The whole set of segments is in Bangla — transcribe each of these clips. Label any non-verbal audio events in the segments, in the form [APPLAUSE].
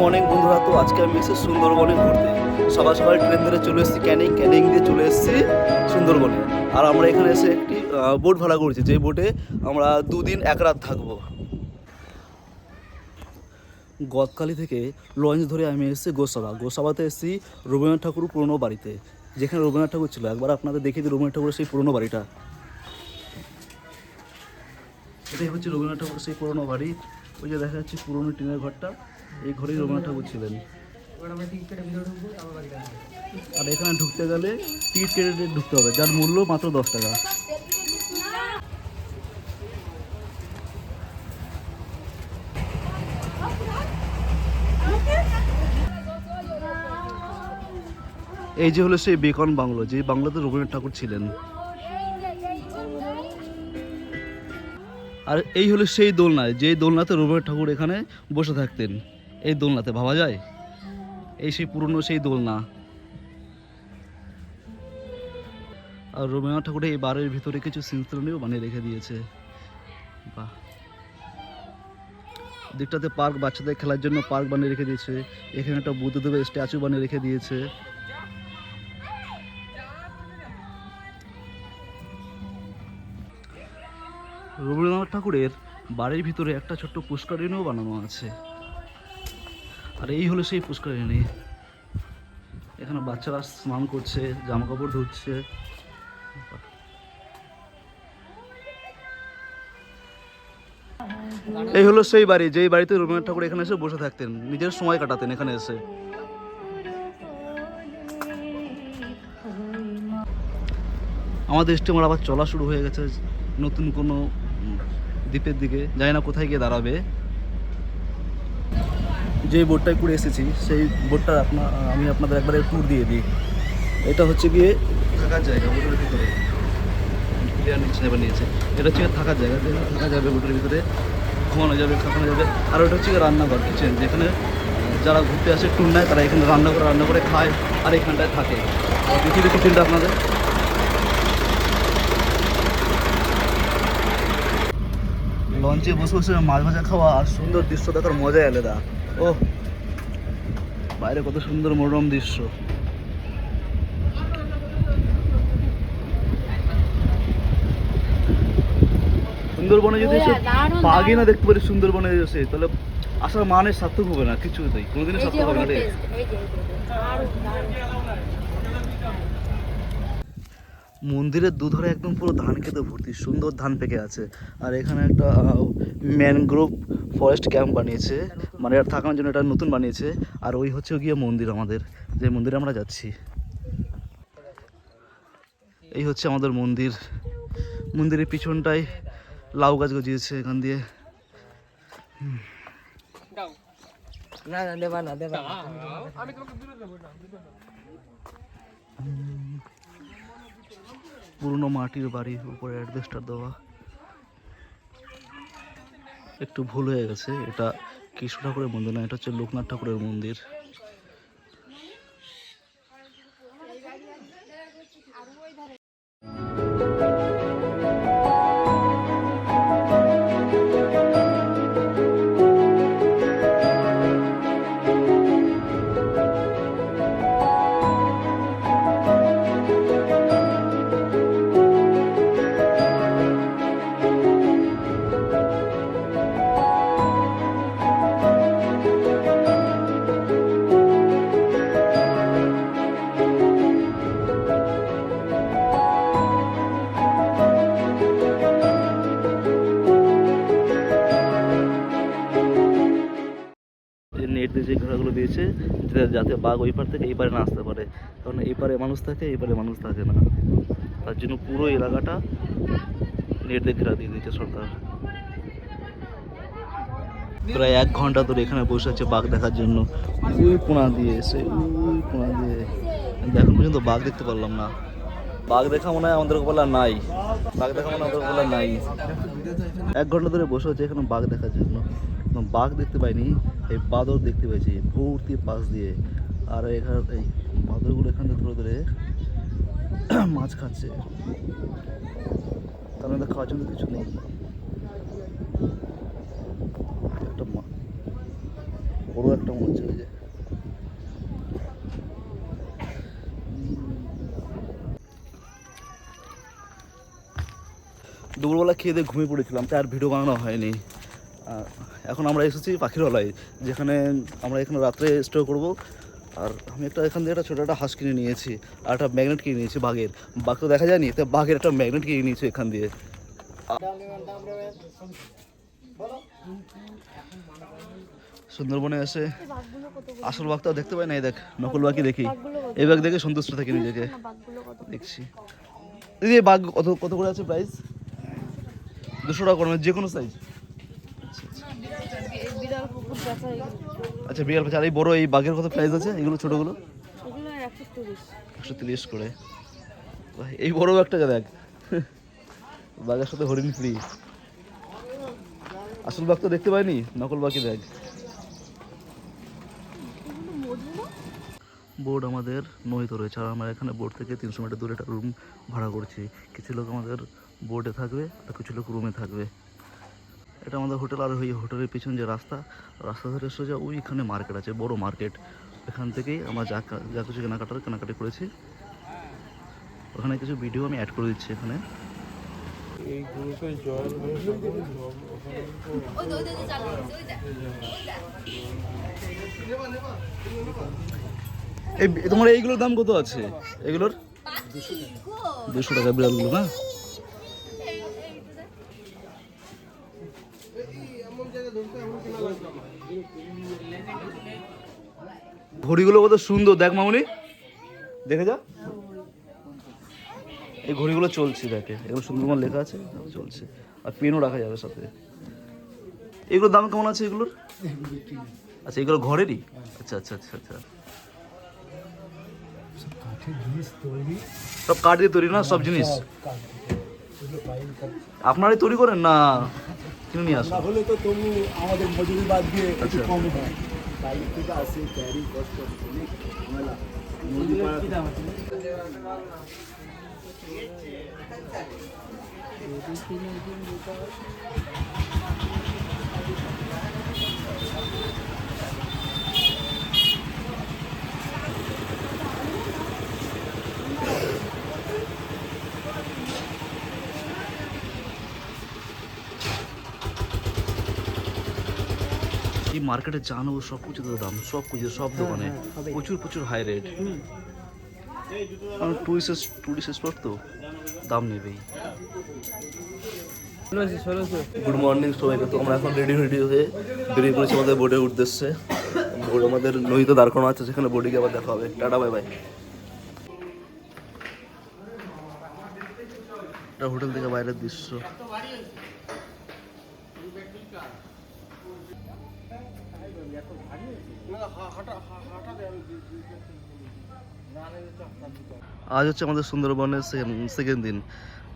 মর্নিং বন্ধুরা। তো আজকে আমি এসেছি সুন্দরবনে ঘুরতে। সকাল সকাল ট্রেন ধরে চলে এসেছি, ক্যানিং ক্যানিং দিয়ে চলে এসেছি সুন্দরবনে। আর আমরা এখানে এসে একটি বোট ভাড়া করেছি। যেই বোটে আমরা দুদিন এক রাত থাকব। গতকালি থেকে লঞ্চ ধরে আমি এসেছি গোসাবা। গোসাবাতে এসেছি রবীন্দ্রনাথ ঠাকুর পুরনো বাড়িতে। যেখানে রবীন্দ্রনাথ ঠাকুর ছিল। একবার আপনাদের দেখিয়ে দিই রবীন্দ্রনাথ ঠাকুরের সেই পুরনো বাড়িটা। এটাই হচ্ছে রবীন্দ্রনাথ ঠাকুরের সেই পুরনো বাড়ি। ওই যে দেখা যাচ্ছে পুরনো টিনের ঘরটা। এই ঘরেই রবীন্দ্রনাথ ঠাকুর ছিলেন। আর এখানে ঢুকতে গেলে টিকিট কেটে ঢুকতে হবে, যার মূল্য মাত্র দশ টাকা। এই যে হলো সেই বেকন বাংলো, যে বাংলাতে রবীন্দ্রনাথ ঠাকুর ছিলেন। আর এই হলো সেই দোলনায়, যেই দোলনাতে রবীন্দ্রনাথ ঠাকুর এখানে বসে থাকতেন। এই দোলনাতে ভাবা যায়? এই সেই পুরনো সেই দোলনা। আর রবীন্দ্রনাথ ঠাকুর এই বাড়ির ভিতরে কিছু সিনস্ট্রনীয় বানিয়ে রেখে দিয়েছে। দিকটাতে পার্ক, বাচ্চাদের খেলার জন্য পার্ক বানিয়ে রেখে দিয়েছে। এখানে একটা বুদ্ধদেবের স্ট্যাচু বানিয়ে রেখে দিয়েছে। রবীন্দ্রনাথ ঠাকুরের বাড়ির ভিতরে একটা ছোট্ট পুষ্করিণীও বানানো আছে। আর এই হলো সেই পুষ্করিণী। এখানে বাচ্চারা স্নান করছে জামা কাপড় ধুচ্ছে। এই হলো সেই বাড়ি, যেই বাড়িতে রবীন্দ্রনাথ ঠাকুর এখানে এসে বসে থাকতেন, নিজের সময় কাটাতেন এখানে এসে। আমাদের স্টিমার আবার চলা শুরু হয়ে গেছে, নতুন কোনো দ্বীপের দিকে। জানি না কোথায় গিয়ে দাঁড়াবে। যে বোটটায় করে এসেছি, সেই বোটটা আপনার আমি আপনাদের একবারে ট্যুর দিয়ে দিই। এটা হচ্ছে গিয়ে থাকার জায়গা বোটের ভিতরে। ক্লিয়ার নিচ্ছে এবার নিয়েছে এটা হচ্ছে থাকার জায়গা থাকা যাবে বোটের ভিতরে, ঘুমানো যাবে, খাওয়ানো যাবে। আর ওটা হচ্ছে রান্নাঘর কিচেন যেখানে যারা ঘুরতে আসে ট্যুর নেয়, তারা এখানে রান্না করে রান্না করে খায় আর এখানটায় থাকে। দেখিয়ে দিই কিচেনটা আপনাদের। লঞ্চে বসে বসে মাছ ভাজা খাওয়া আর সুন্দর দৃশ্য দেখার মজাই আলাদা। ও বাইরে কত সুন্দর মনোরম দৃশ্য। সুন্দরবনে যদি এসে বাঘই না দেখতে পারি সুন্দরবনে এসে তাহলে আসার মানে সার্থক হবে না কিছুতেই। কোনোদিনই সার্থক হবে না রে পেস্ট, এই যে, এই যে, দারুণ, দারুণ। মন্দিরের দুধারে একদম পুরো ধান খেতে ভর্তি সুন্দর ধান পেকে আছে। আর এখানে একটা ম্যানগ্রোভ ফরেস্ট ক্যাম্প বানিয়েছে। মানে এটা থাকার জন্য এটা নতুন বানিয়েছে। আর ওই হচ্ছে গিয়ে মন্দির আমাদের যে মন্দিরে আমরা যাচ্ছি। এই হচ্ছে আমাদের মন্দির। মন্দিরের পিছনটায় লাউ গাছ গজিয়েছে এখান দিয়ে। না না দেবা না দেবা না। পুরনো মাটির বাড়ি উপরে অ্যাডভেস্টার দেওয়া। একটু ভুল হয়ে গেছে, এটা কৃষ্ণ ঠাকুরের মন্দির না, এটা হচ্ছে লোকনাথ ঠাকুরের মন্দির। যাতে- বাঘ ওই পার থেকে এই পারে না আসতে পারে। কারণ এই পারে মানুষ থাকে, এই পারে মানুষ থাকে না। তার জন্য পুরো এলাকাটা নেট দিয়ে ঘেরা দিয়ে দিয়েছে সরকার। প্রায় এক ঘণ্টা ধরে এখানে বসে আছে বাঘ দেখার জন্য। ওই কোনা দিয়ে এসে ওই কোনা দিয়ে। এখন পর্যন্ত বাঘ দেখতে পারলাম না। বাঘ দেখা মনে হয় আমাদের বলা নাই। বাঘ দেখা মনে আমাদের বলা নাই। এক ঘণ্টা ধরে বসে আছে এখানে বাঘ দেখার জন্য। বাঘ দেখতে পাইনি। এই বাদর দেখতে পেয়েছি, ভর্তি পাশ দিয়ে। আর এখানে, এই বাদরগুলো এখানে ধরে ধরে [CLEARS THROAT] মাছ খাচ্ছে। তার মধ্যে খাওয়ার জন্য কিছু নেই। একটা বড় একটা মনে হচ্ছে ওই যে দুপুরবেলা খেয়ে দিয়ে ঘুমিয়ে পড়েছিলাম, তাই আর ভিডিও বানানো হয়নি। এখন আমরা এসেছি পাখিরালয় যেখানে আমরা এখানে রাত্রে স্টে করব। আর আমি একটা এখান থেকে একটা ছোটো একটা হাঁস কিনে নিয়েছি, আর একটা ম্যাগনেট কিনে নিয়েছি বাঘের। বাঘ তো দেখা যায়নি, তো বাঘের একটা ম্যাগনেট কিনে নিয়েছি এখান দিয়ে। সুন্দরবনে এসে? আসল বাঘটাও দেখতে পাই না, এই দেখ, নকল বাঘই দেখি। এই বাঘ দেখে সন্তুষ্ট থাকি নিজেকে? দেখছি। দিদি বাঘ কত কত করে আছে প্রাইস দুশো টাকা করে মানে যে কোনো সাইজ এই বিড়াল কুকুর বেচা এগুলো। আচ্ছা বিয়ার পাশে আর এই বড় এই বাঘের কত প্রাইস আছে? এগুলো ছোটোগুলো? এগুলো একশো তিরিশ। করে। এই বড় একটা দেখ। [LAUGHS] বাঘের সাথে হরিণ ফ্রি আসল বাঘ তো দেখতে পাইনি? নকল বাকি দেখ। বোর্ড আমাদের নহিত রয়েছে আর আমরা এখানে বোর্ড থেকে তিনশো মিটার দূরে একটা রুম ভাড়া করছি। কিছু লোক আমাদের বোর্ডে থাকবে আর কিছু লোক রুমে থাকবে। এটা আমাদের হোটেল আর ওই হোটেলের পিছন যে রাস্তা রাস্তা ধরে সোজা ওইখানে মার্কেট আছে বড় মার্কেট। এখান থেকেই আমরা যা যা কিছু কেনাকাটার কেনাকাটি করেছি। ওখানে কিছু ভিডিও আমি অ্যাড করে দিচ্ছি এখানে। এই গ্রুপে জয়েন হয়ে তোমার এইগুলোর দাম কত আছে? এগুলোর? দুশো টাকা বিড়ালগুলো না ঘড়িগুলো কত সুন্দর। দেখ মামনি। দেখে যা। এই ঘড়িগুলো চলছে দেখে। এগুলো সুন্দরবন লেখা আছে চলছে। আর পেনও রাখা যাবে সাথে। এগুলোর দাম কেমন আছে এগুলোর? আচ্ছা এগুলো ঘরেরই? আচ্ছা আচ্ছা আচ্ছা আচ্ছা। কাঠের জিনিস তৈরি। সব কাঠ দিয়ে তৈরি না? সব জিনিস? আপনারাই তৈরি করেন না কিনে নিয়ে আসুন? হলে তো তবু আমাদের মজুরি বাদ দিয়ে একটু আচ্ছা। কম হয় বাইরে থেকে আসে ক্যারি কষ্ট ঝামেলা মার্কেটে জানো সব কিছু তো দাম সব কিছু সব দোকানে প্রচুর প্রচুর high rate tourist tourist spot তো দাম নেবেই। গুড মর্নিং সবাইকে। তো আমরা এখন রেডি রেডি হয়ে বেরিয়ে পড়েছি আমাদের বোর্ডের উদ্দেশ্যে। বোর্ড আমাদের নদীতে দাঁড় করানো আছে সেখানে বোর্ডে গিয়ে আবার দেখা হবে। টাটা বাই বাই এটা হোটেল থেকে বাইরের দৃশ্য। আজ হচ্ছে আমাদের সুন্দরবনের সেকেন্ড দিন।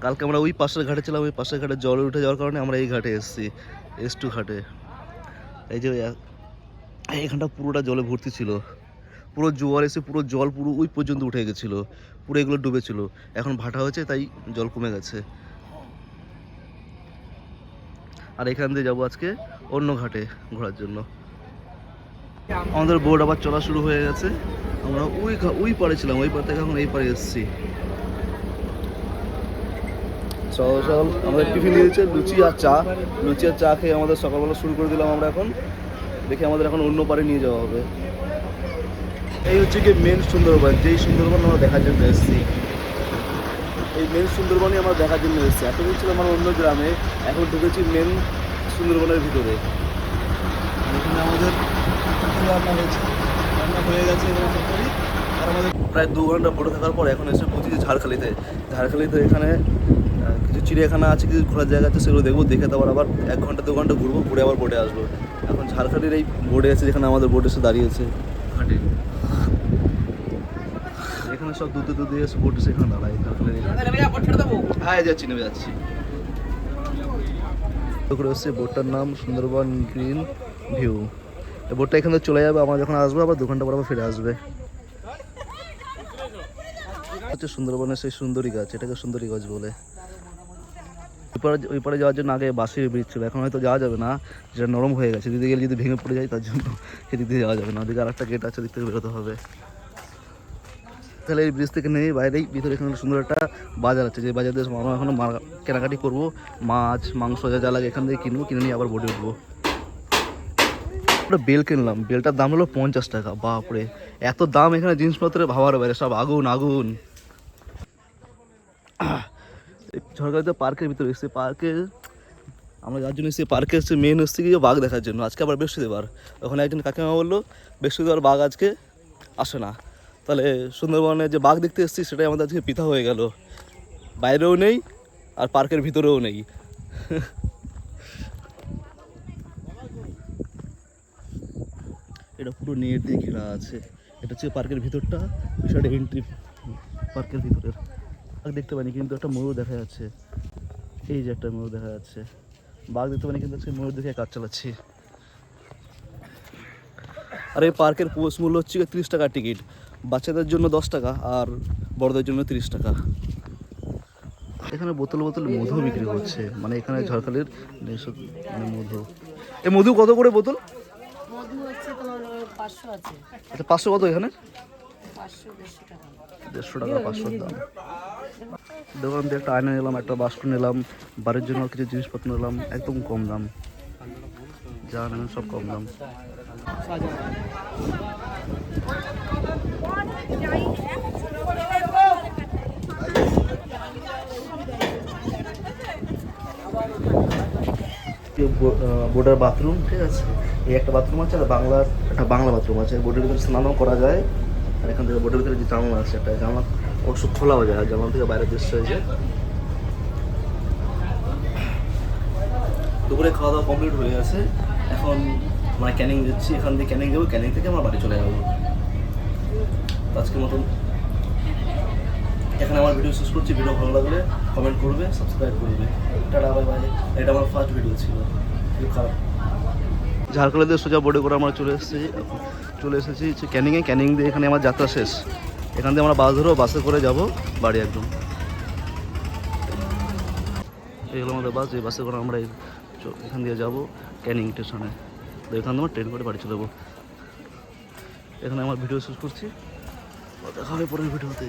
কালকে আমরা ওই পাশের ঘাটে ছিলাম, ওই পাশের ঘাটে জল উঠে যাওয়ার কারণে আমরা এই ঘাটে এসেছি এস টু ঘাটে। এই যে এইখানটা পুরোটা জলে ভর্তি ছিল। পুরো জোয়ার এসে পুরো জল পুরো ওই পর্যন্ত উঠে গেছিল, পুরো এগুলো ডুবেছিল। এখন ভাটা হয়েছে, তাই জল কমে গেছে। আর এখান দিয়ে যাব আজকে অন্য ঘাটে ঘোরার জন্য। আমাদের বোর্ড আবার চলা শুরু হয়ে গেছে। আমরা ওই ওই পাড়ে ছিলাম, ওই পাড় থেকে এখন এই পাড়ে এসেছি। সকাল সকাল আমাদের টিফিন দিয়েছে লুচি আর চা। লুচি আর চা খেয়ে আমাদের সকালবেলা শুরু করে দিলাম আমরা এখন। দেখি আমাদের এখন অন্য পাড়ে নিয়ে যাওয়া হবে। এই হচ্ছে কি মেন সুন্দরবন, যেই সুন্দরবন আমরা দেখার জন্য এসেছি। এই মেন সুন্দরবনই আমরা দেখার জন্য এসেছি। এতদিন ছিলাম আমার অন্য গ্রামে, এখন ঢুকেছি মেন সুন্দরবনের ভিতরে। এখানে আমাদের রান্না হয়েছে। রান্না হয়ে গেছে প্রায় দু ঘণ্টা পড়ে থাকার পর এখন এসে পৌঁছেছি ঝাড়খালিতে। ঝাড়খালিতে এখানে কিছু চিড়িয়াখানা আছে, কিছু ঘোরার জায়গা আছে, সেগুলো দেখব। দেখে তারপর আবার এক ঘণ্টা, দু ঘণ্টা ঘুরবো, ঘুরে আবার বোটে আসব। এখন ঝাড়খালির এই বোর্ডে আছে যেখানে আমাদের বোট এসে দাঁড়িয়েছে এখানে সব দুধে দুধে বোট এসে এখানে দাঁড়ায়, ঝাড়খালির হ্যাঁ যাচ্ছি। নেমে যাচ্ছি হচ্ছে বোটটার নাম সুন্দরবন গ্রিন ভিউ। বোটটা এখানে চলে যাবে, আমরা যখন আসব, আবার দু ঘণ্টা পর আবার ফিরে আসবে। হচ্ছে সুন্দরবনের সেই সুন্দরী গাছ, এটাকে সুন্দরী গাছ বলে। ওই পারে যাওয়ার জন্য আগে বাঁশের ব্রিজ ছিল, এখন হয়তো যাওয়া যাবে না, যেটা নরম হয়ে গেছে। দিদি গেলে যদি ভেঙে পড়ে যায়, তার জন্য সেদিক দিয়ে যাওয়া যাবে না। ওদিকে আর একটা গেট আছে দিক থেকে বেরোতে হবে। তাহলে এই ব্রিজ থেকে নেই বাইরেই ভিতরে এখানে সুন্দর একটা বাজার আছে, যে বাজার দিয়ে আমরা এখন কেনাকাটি করব। মাছ, মাংস যা যা লাগে এখান থেকে কিনবো, কিনে নিয়ে আবার বোটে উঠবো। একটা বেল কিনলাম, বেলটার দাম হলো পঞ্চাশ টাকা, বাপরে। এত দাম এখানে জিনিসপত্রের ভাবার বাইরে সব আগুন আগুন। ঝড়গাড়িতে পার্কের ভিতরে এসেছে পার্কে আমরা যার জন্য এসেছি পার্কে এসেছি মেন এসেছি গিয়ে বাঘ দেখার জন্য। আজকে আবার বৃহস্পতিবার। ওখানে একজন কাকিমা বলল, বৃহস্পতিবার বাঘ আজকে আসে না। তাহলে সুন্দরবনে যে বাঘ দেখতে এসেছি, সেটাই আমাদের আজকে পিতা হয়ে গেল। বাইরেও নেই আর পার্কের ভিতরেও নেই। এটা পুরো নেট দিয়ে ঘেরা আছে। এটা হচ্ছে পার্কের ভিতরটা, বিষয়টা এন্ট্রি পার্কের ভিতরের। বাঘ দেখতে পাইনি, কিন্তু একটা ময়ূর দেখা যাচ্ছে। এই যে একটা ময়ূর দেখা যাচ্ছে। বাঘ দেখতে পাইনি, কিন্তু ময়ূর দেখে কাজ চালাচ্ছি। আর এই পার্কের প্রবেশ মূল্য হচ্ছে তিরিশ টাকা টিকিট। বাচ্চাদের জন্য দশ টাকা আর বড়দের জন্য তিরিশ টাকা। এখানে বোতল বোতল মধু বিক্রি হচ্ছে। মানে এখানে ঝড়খালির মানে মধু। এই মধু কত করে বোতল? পাঁচশো আছে। আচ্ছা পাঁচশো কত এখানে? দেড়শো টাকা। পাঁচশো দাম দোকান থেকে একটা আয়না নিলাম একটা বাস্ক নিলাম বাড়ির জন্য কিছু জিনিসপত্র নিলাম একদম কম দাম। যা নেবেন সব কম দাম। বোর্ডের বাথরুম ঠিক আছে? এই একটা বাথরুম আছে আর বাংলার একটা বাংলা বাথরুম আছে। বোর্ডের ভিতরে স্নানও করা যায় আর এখান থেকে বোর্ডের ভিতরে যে জানলা আছে একটা, জানলা অবশ্য খোলাও যায়, আর জানলা থেকে বাইরে দৃশ্য হয়েছে দুপুরে খাওয়া দাওয়া কমপ্লিট হয়ে গেছে। এখন আমরা ক্যানিং যাচ্ছি এখান থেকে ক্যানিং যাব ক্যানিং থেকে আমরা বাড়ি চলে যাব। আজকের মতন এখানে আমার ভিডিও শেষ করছি। ভিডিও ভালো লাগলে কমেন্ট করবে সাবস্ক্রাইব করবে। টাটা বাই বাই এটা আমার ফার্স্ট ভিডিও ছিল। খুব খারাপ ঝাড়খণ্ডের সোজা বোর্ডে করে আমরা চলে এসেছি চলে এসেছি ক্যানিংয়ে ক্যানিং দিয়ে এখানে আমার যাত্রা শেষ। এখান থেকে আমরা বাস ধরবো, বাসে করে যাব বাড়ি একদম। এই হলো আমাদের বাস, এই বাসে করে আমরা এখান দিয়ে যাব ক্যানিং স্টেশনে। তো এখান থেকে ট্রেন করে বাড়ি চলে যাব। এখানে আমার ভিডিও শেষ করছি। দেখা হবে পরের ভিডিওতে